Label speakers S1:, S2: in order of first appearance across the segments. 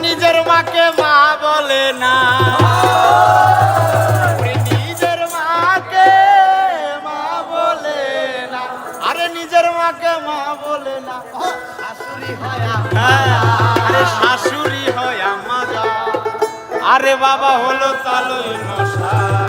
S1: নিজের মাকে মা বলে না। নিজের মাকে মা বলে না। আরে নিজের মাকে মা বলে না। শাশুড়ি হয় আরে শাশুড়ি হয় আমা আরে বাবা হলো তালই নশা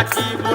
S1: aqui.